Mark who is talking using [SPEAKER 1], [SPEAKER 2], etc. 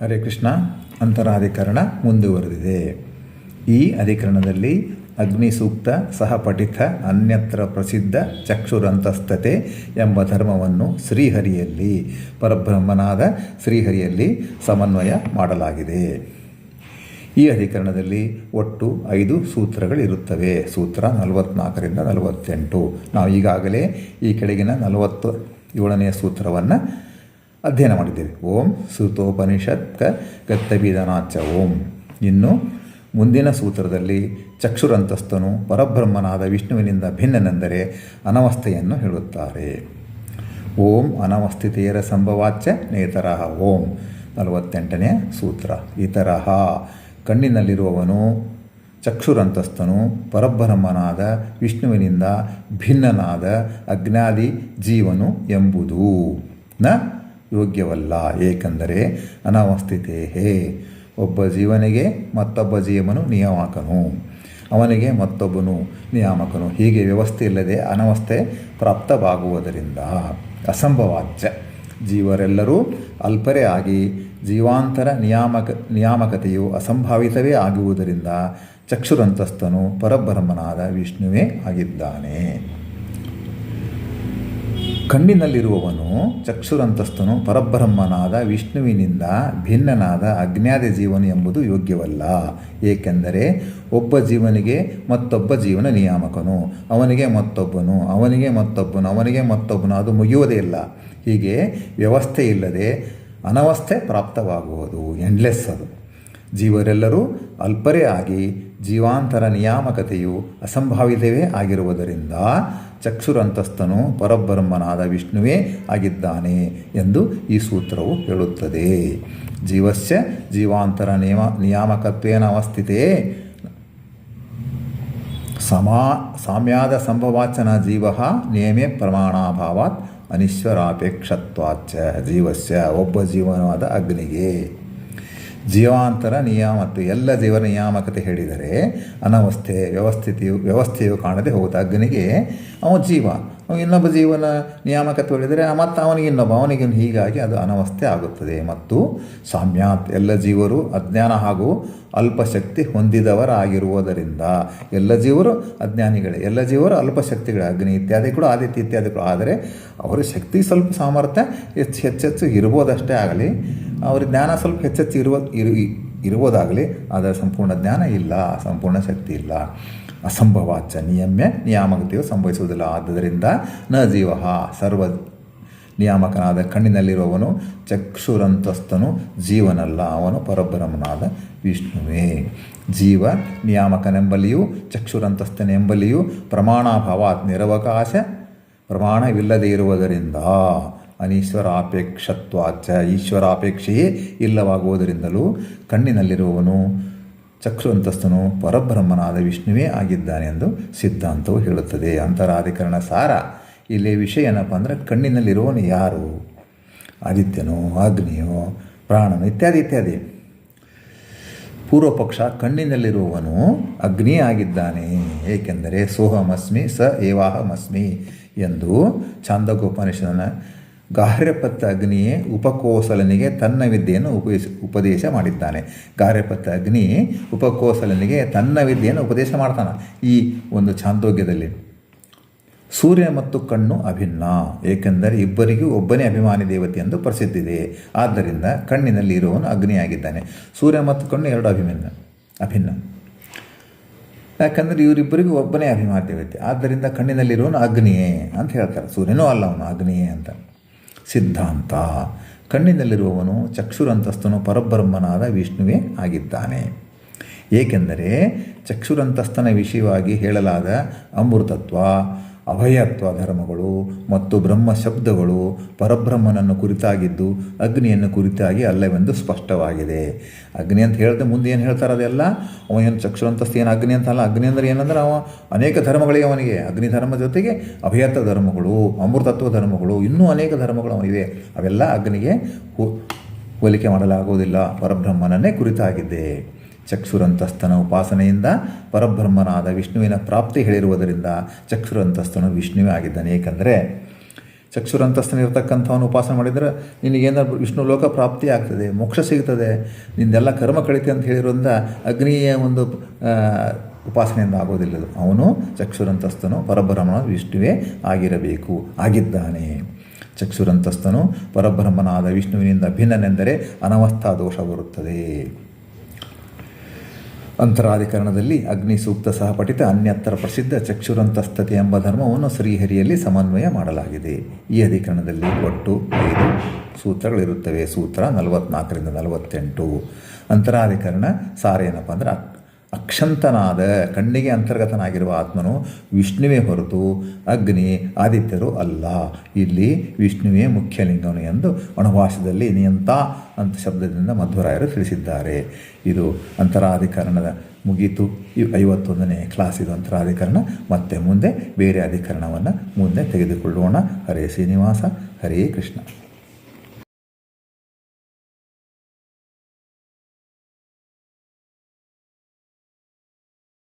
[SPEAKER 1] ಹರೇ ಕೃಷ್ಣ, ಅಂತರಾಧಿಕರಣ ಮುಂದುವರೆದಿದೆ. ಈ ಅಧಿಕರಣದಲ್ಲಿ ಅಗ್ನಿ ಸೂಕ್ತ ಸಹ ಪಠಿತ ಅನ್ಯತ್ರ ಪ್ರಸಿದ್ಧ ಚಕ್ಷುರಂತಸ್ತತೆ ಎಂಬ ಧರ್ಮವನ್ನು ಶ್ರೀಹರಿಯಲ್ಲಿ, ಪರಬ್ರಹ್ಮನಾದ ಶ್ರೀಹರಿಯಲ್ಲಿ ಸಮನ್ವಯ ಮಾಡಲಾಗಿದೆ. ಈ ಅಧಿಕರಣದಲ್ಲಿ ಒಟ್ಟು ಐದು ಸೂತ್ರಗಳಿರುತ್ತವೆ. ಸೂತ್ರ ನಲವತ್ನಾಲ್ಕರಿಂದ ನಲವತ್ತೆಂಟು. ನಾವು ಈಗಾಗಲೇ ಈ ಕೆಳಗಿನ ನಲವತ್ತು ಏಳನೆಯ ಸೂತ್ರವನ್ನು ಅಧ್ಯಯನ ಮಾಡಿದ್ದೇವೆ. ಓಂ ಸೂತೋಪನಿಷತ್ ಗತ್ತಬಿದನಾಚ ಓಂ. ಇನ್ನು ಮುಂದಿನ ಸೂತ್ರದಲ್ಲಿ ಚಕ್ಷುರಂತಸ್ಥನು ಪರಬ್ರಹ್ಮನಾದ ವಿಷ್ಣುವಿನಿಂದ ಭಿನ್ನನೆಂದರೆ ಅನವಸ್ಥೆಯನ್ನು ಹೇಳುತ್ತಾರೆ. ಓಂ ಅನವಸ್ಥಿತೆಯರ ಸಂಭವಾಚ್ಯ ನೇತರಹ ಓಂ. ನಲವತ್ತೆಂಟನೇ ಸೂತ್ರ. ಇತರಹ ಕಣ್ಣಿನಲ್ಲಿರುವವನು ಚಕ್ಷುರಂತಸ್ಥನು ಪರಬ್ರಹ್ಮನಾದ ವಿಷ್ಣುವಿನಿಂದ ಭಿನ್ನನಾದ ಅಜ್ಞಾದಿ ಜೀವನು ಎಂಬುದು. ನ ಯೋಗ್ಯವಲ್ಲ, ಏಕೆಂದರೆ ಅನವಸ್ಥಿತೇ ಒಬ್ಬ ಜೀವನಿಗೆ ಮತ್ತೊಬ್ಬ ಜೀವನು ನಿಯಾಮಕನು ಅವನಿಗೆ ಮತ್ತೊಬ್ಬನು ನಿಯಾಮಕನು. ಹೀಗೆ ವ್ಯವಸ್ಥೆ ಇಲ್ಲದೆ ಅನವಸ್ಥೆ ಪ್ರಾಪ್ತವಾಗುವುದರಿಂದ ಅಸಂಭವಾಜ್ಯ. ಜೀವರೆಲ್ಲರೂ ಅಲ್ಪರೇ ಆಗಿ ಜೀವಾಂತರ ನಿಯಾಮಕ, ನಿಯಾಮಕತೆಯು ಅಸಂಭಾವಿತವೇ ಆಗುವುದರಿಂದ ಚಕ್ಷುರಂತಸ್ಥನು ಪರಬ್ರಹ್ಮನಾದ ವಿಷ್ಣುವೇ ಆಗಿದ್ದಾನೆ. ಕಣ್ಣಿನಲ್ಲಿರುವವನು ಚಕ್ಷುರಂತಸ್ತನು ಪರಬ್ರಹ್ಮನಾದ, ವಿಷ್ಣುವಿನಿಂದ ಭಿನ್ನನಾದ ಅಜ್ಞಾತ ಜೀವನ ಎಂಬುದು ಯೋಗ್ಯವಲ್ಲ. ಏಕೆಂದರೆ ಒಬ್ಬ ಜೀವನಿಗೆ ಮತ್ತೊಬ್ಬ ಜೀವನ ನಿಯಾಮಕನು. ಅವನಿಗೆ ಮತ್ತೊಬ್ಬನು ಅವನಿಗೆ ಮತ್ತೊಬ್ಬನು ಅವನಿಗೆ ಮತ್ತೊಬ್ಬನು, ಅದು ಮುಗಿಯುವುದೇ ಇಲ್ಲ. ಹೀಗೆ ವ್ಯವಸ್ಥೆ ಇಲ್ಲದೆ ಅನವಸ್ಥೆ ಪ್ರಾಪ್ತವಾಗುವುದು ಎಂಡ್ಲೆಸ್ ಅದು. ಜೀವರೆಲ್ಲರೂ ಅಲ್ಪರೇ ಆಗಿ ಜೀವಾಂತರ ನಿಯಾಮಕತೆಯು ಅಸಂಭಾವಿತವೇ ಆಗಿರುವುದರಿಂದ ಚಕ್ಷುರಂತಸ್ಥನು ಪರಬ್ರಹ್ಮನಾದ ವಿಷ್ಣುವೇ ಆಗಿದ್ದಾನೆ ಎಂದು ಈ ಸೂತ್ರವು ಹೇಳುತ್ತದೆ. ಜೀವಸ್ಯ ಜೀವಾಂತರ ನಿಯಮ ನಿಯಾಮಕತ್ವೇನ ಅವಸ್ಥಿತೆ ಸಮಾ, ಸಾಮ್ಯಾದ ಸಂಭವಾಚನ ಜೀವ ನಿಯಮೆ ಪ್ರಮಾಣಾಭಾವಾತ್ ಅನಿಶ್ವರಾಪೇಕ್ಷತ್ವಾಚ ಜೀವಸ್ಯ ಒಬ್ಬ ಜೀವನವಾದ ಅಗ್ನಿಗೆ. ಜೀವಾಂತರ ನಿಯಾಮತ್ತು ಎಲ್ಲ ಜೀವ ನಿಯಾಮಕತೆ ಹೇಳಿದರೆ ಅನವಸ್ಥೆ, ವ್ಯವಸ್ಥಿತಿಯು, ವ್ಯವಸ್ಥೆಯು ಕಾಣದೆ ಹೋಗುತ್ತೆ? ಅಗ್ನಿಗೆ ಅವನು ಜೀವ. ಇನ್ನೊಬ್ಬ ಜೀವನ ನಿಯಾಮಕತೆ ಹೇಳಿದರೆ ಮತ್ತು ಅವನಿಗೆ ಇನ್ನೊಬ್ಬ, ಅವನಿಗೆ ಹೀಗಾಗಿ ಅದು ಅನವಸ್ಥೆ ಆಗುತ್ತದೆ. ಮತ್ತು ಸಾಮ್ಯಾತ್, ಎಲ್ಲ ಜೀವರು ಅಜ್ಞಾನ ಹಾಗೂ ಅಲ್ಪಶಕ್ತಿ ಹೊಂದಿದವರಾಗಿರುವುದರಿಂದ ಎಲ್ಲ ಜೀವರು ಅಜ್ಞಾನಿಗಳೇ, ಎಲ್ಲ ಜೀವರು ಅಲ್ಪಶಕ್ತಿಗಳೇ, ಅಗ್ನಿ ಇತ್ಯಾದಿ ಕೂಡ ಆದಿತ್ಯ ಇತ್ಯಾದಿಗಳು ಆದರೆ ಅವರ ಶಕ್ತಿ ಸ್ವಲ್ಪ ಸಾಮರ್ಥ್ಯ ಹೆಚ್ಚು ಹೆಚ್ಚೆಚ್ಚು ಇರ್ಬೋದಷ್ಟೇ ಆಗಲಿ, ಅವ್ರ ಜ್ಞಾನ ಸ್ವಲ್ಪ ಹೆಚ್ಚೆಚ್ಚು ಇರುವ, ಇರು ಇರುವುದಾಗಲಿ ಆದರೆ ಸಂಪೂರ್ಣ ಜ್ಞಾನ ಇಲ್ಲ, ಸಂಪೂರ್ಣ ಶಕ್ತಿ ಇಲ್ಲ. ಅಸಂಭವಾಚ ನಿಯಮ್ಯ ನಿಯಾಮಗತಿಯು ಸಂಭವಿಸುವುದಿಲ್ಲ. ಆದ್ದರಿಂದ ನ ಜೀವ ಸರ್ವ ನಿಯಾಮಕನಾದ ಕಣ್ಣಿನಲ್ಲಿರುವವನು ಚಕ್ಷುರಂತಸ್ಥನು, ಜೀವನಲ್ಲ, ಅವನು ಪರಬ್ರಹ್ಮನಾದ ವಿಷ್ಣುವೇ. ಜೀವ ನಿಯಾಮಕನೆಂಬಲ್ಲಿಯೂ, ಚಕ್ಷುರಂತಸ್ಥನೆಂಬಲ್ಲಿಯೂ ಪ್ರಮಾಣಾಭಾವಾತ್ ನಿರವಕಾಶ ಪ್ರಮಾಣವಿಲ್ಲದೆ ಇರುವುದರಿಂದ ಅನೀಶ್ವರಾಪೇಕ್ಷತ್ವಾಚ ಈಶ್ವರಾಪೇಕ್ಷೆಯೇ ಇಲ್ಲವಾಗುವುದರಿಂದಲೂ ಕಣ್ಣಿನಲ್ಲಿರುವವನು ಚಕ್ಷುರಂತಸ್ಥನು ಪರಬ್ರಹ್ಮನಾದ ವಿಷ್ಣುವೇ ಆಗಿದ್ದಾನೆ ಎಂದು ಸಿದ್ಧಾಂತವು ಹೇಳುತ್ತದೆ. ಅಂತರಾಧಿಕರಣ ಸಾರ. ಇಲ್ಲಿ ವಿಷಯ ಏನಪ್ಪ ಅಂದರೆ ಕಣ್ಣಿನಲ್ಲಿರುವವನು ಯಾರು? ಆದಿತ್ಯನೋ, ಅಗ್ನಿಯೋ, ಪ್ರಾಣನೋ ಇತ್ಯಾದಿ ಇತ್ಯಾದಿ. ಪೂರ್ವ ಪಕ್ಷ ಕಣ್ಣಿನಲ್ಲಿರುವವನು ಅಗ್ನಿ ಆಗಿದ್ದಾನೆ ಏಕೆಂದರೆ ಸೋಹಮಸ್ಮಿ ಸ ಏವಾಹಮಸ್ಮಿ ಎಂದು ಚಾಂದಗೋಪನಿಷನ ಗಾರ್ಯಪತ್ತ ಅಗ್ನಿಯೇ ಉಪಕೋಸಲನಿಗೆ ತನ್ನ ವಿದ್ಯೆಯನ್ನು ಉಪದೇಶ ಉಪದೇಶ ಮಾಡಿದ್ದಾನೆ. ಗಾರ್ಯಪತ್ತ ಅಗ್ನಿ ಉಪಕೋಸಲನಿಗೆ ತನ್ನ ವಿದ್ಯೆಯನ್ನು ಉಪದೇಶ ಮಾಡ್ತಾನೆ. ಈ ಒಂದು ಛಾಂದೋಗ್ಯದಲ್ಲಿ ಸೂರ್ಯ ಮತ್ತು ಕಣ್ಣು ಅಭಿನ್ನ, ಏಕೆಂದರೆ ಇಬ್ಬರಿಗೂ ಒಬ್ಬನೇ ಅಭಿಮಾನಿ ದೇವತೆ ಎಂದು ಪ್ರಸಿದ್ಧಿದೆ ಆದ್ದರಿಂದ ಕಣ್ಣಿನಲ್ಲಿ ಇರುವವನು ಅಗ್ನಿಯಾಗಿದ್ದಾನೆ. ಸೂರ್ಯ ಮತ್ತು ಕಣ್ಣು ಎರಡು ಅಭಿಮನ್ನ, ಅಭಿನ್ನ. ಯಾಕಂದರೆ ಇವರಿಬ್ಬರಿಗೂ ಒಬ್ಬನೇ ಅಭಿಮಾನಿ ದೇವತೆ. ಆದ್ದರಿಂದ ಕಣ್ಣಿನಲ್ಲಿರುವವನು ಅಗ್ನಿಯೇ ಅಂತ ಹೇಳ್ತಾರೆ. ಸೂರ್ಯನೂ ಅಲ್ಲ, ಅವನು ಅಗ್ನಿಯೇ ಅಂತ. ಸಿದ್ಧಾಂತ. ಕಣ್ಣಿನಲ್ಲಿರುವವನು ಚಕ್ಷುರಂತಸ್ತನು ಪರಬ್ರಹ್ಮನಾದ ವಿಷ್ಣುವೇ ಆಗಿದ್ದಾನೆ. ಏಕೆಂದರೆ ಚಕ್ಷುರಂತಸ್ತನ ವಿಷಯವಾಗಿ ಹೇಳಲಾದ ಅಮೃತತ್ವ ಅಭಯತ್ವ ಧರ್ಮಗಳು ಮತ್ತು ಬ್ರಹ್ಮ ಶಬ್ದಗಳು ಪರಬ್ರಹ್ಮನನ್ನು ಕುರಿತಾಗಿದ್ದು ಅಗ್ನಿಯನ್ನು ಕುರಿತಾಗಿ ಅಲ್ಲವೆಂದು ಸ್ಪಷ್ಟವಾಗಿದೆ. ಅಗ್ನಿ ಅಂತ ಹೇಳಿದ್ರೆ ಮುಂದೆ ಏನು ಹೇಳ್ತಾರೆ ಅದೆಲ್ಲ? ಅವನೇನು ಚಕ್ಷುರಂತಸ್ಥ ಏನು ಅಗ್ನಿ ಅಂತಲ್ಲ ಅಗ್ನಿ ಅಂದರೆ ಏನಂದ್ರೆ ಅವ ಅನೇಕ ಧರ್ಮಗಳಿಗೆ ಅವನಿಗೆ. ಅಗ್ನಿ ಧರ್ಮ ಜೊತೆಗೆ ಅಭಯತ್ವ ಧರ್ಮಗಳು, ಅಮೃತತ್ವ ಧರ್ಮಗಳು, ಇನ್ನೂ ಅನೇಕ ಧರ್ಮಗಳು ಅವನಿವೆ ಅವೆಲ್ಲ ಅಗ್ನಿಗೆ ಹೋಲಿಕೆ ಮಾಡಲಾಗುವುದಿಲ್ಲ. ಪರಬ್ರಹ್ಮನನ್ನೇ ಕುರಿತಾಗಿದೆ ಚಕ್ಷುರಂತಸ್ಥನ ಉಪಾಸನೆಯಿಂದ ಪರಬ್ರಹ್ಮನಾದ ವಿಷ್ಣುವಿನ ಪ್ರಾಪ್ತಿ ಹೇಳಿರುವುದರಿಂದ ಚಕ್ಷುರಂತಸ್ತನು ವಿಷ್ಣುವೇ ಆಗಿದ್ದಾನೆ ಏಕೆಂದರೆ ಚಕ್ಷುರಂತಸ್ಥನಿರ್ತಕ್ಕಂಥವನು ಉಪಾಸನೆ ಮಾಡಿದರೆ ನಿನಗೇನಾದ್ರು ವಿಷ್ಣು ಲೋಕ ಪ್ರಾಪ್ತಿ ಆಗ್ತದೆ, ಮೋಕ್ಷ ಸಿಗ್ತದೆ, ನಿಂದೆಲ್ಲ ಕರ್ಮ ಕಳಿತೆ ಅಂತ ಹೇಳಿರೋದ್ರಿಂದ ಅಗ್ನಿಯ ಒಂದು ಉಪಾಸನೆಯಿಂದ ಆಗೋದಿಲ್ಲ ಅವನು ಚಕ್ಷುರಂತಸ್ತನು ಪರಬ್ರಹ್ಮನ ವಿಷ್ಣುವೇ ಆಗಿರಬೇಕು, ಆಗಿದ್ದಾನೆ. ಚಕ್ಷುರಂತಸ್ತನು ಪರಬ್ರಹ್ಮನಾದ ವಿಷ್ಣುವಿನಿಂದ ಭಿನ್ನನೆಂದರೆ ಅನವಸ್ಥಾ ದೋಷ ಬರುತ್ತದೆ. ಅಂತರಾಧಿಕರಣದಲ್ಲಿ ಅಗ್ನಿ ಸೂಕ್ತ ಸಹ ಪಠಿತ ಅನ್ಯತ್ರ ಪ್ರಸಿದ್ಧ ಚಕ್ಷುರಂತಸ್ಥತೆ ಎಂಬ ಧರ್ಮವನ್ನು ಶ್ರೀಹರಿಯಲ್ಲಿ ಸಮನ್ವಯ ಮಾಡಲಾಗಿದೆ. ಈ ಅಧಿಕರಣದಲ್ಲಿ ಒಟ್ಟು ಐದು ಸೂತ್ರಗಳಿರುತ್ತವೆ. ಸೂತ್ರ ನಲವತ್ನಾಲ್ಕರಿಂದ ನಲವತ್ತೆಂಟು. ಅಂತರಾಧಿಕರಣ ಸಾರ ಏನಪ್ಪ ಅಂದರೆ ಅಕ್ಷಂತನಾದ, ಕಣ್ಣಿಗೆ ಅಂತರ್ಗತನಾಗಿರುವ ಆತ್ಮನು ವಿಷ್ಣುವೇ ಹೊರತು ಅಗ್ನಿ, ಆದಿತ್ಯರು ಅಲ್ಲ. ಇಲ್ಲಿ ವಿಷ್ಣುವೇ ಮುಖ್ಯಲಿಂಗನು ಎಂದು ಅಣುಭಾಷದಲ್ಲಿ ನಿಯಂತ ಅಂತ ಶಬ್ದದಿಂದ ಮಧ್ವರಾಯರು ತಿಳಿಸಿದ್ದಾರೆ. ಇದು ಅಂತರಾಧಿಕರಣದ ಮುಗೀತು. ಈ ಐವತ್ತೊಂದನೇ ಕ್ಲಾಸ್ ಇದು ಅಂತರಾಧಿಕರಣ. ಮತ್ತೆ ಮುಂದೆ ಬೇರೆ ಅಧಿಕರಣವನ್ನು ಮುಂದೆ ತೆಗೆದುಕೊಳ್ಳೋಣ. ಹರೇ ಶ್ರೀನಿವಾಸ, ಹರೇ ಕೃಷ್ಣ.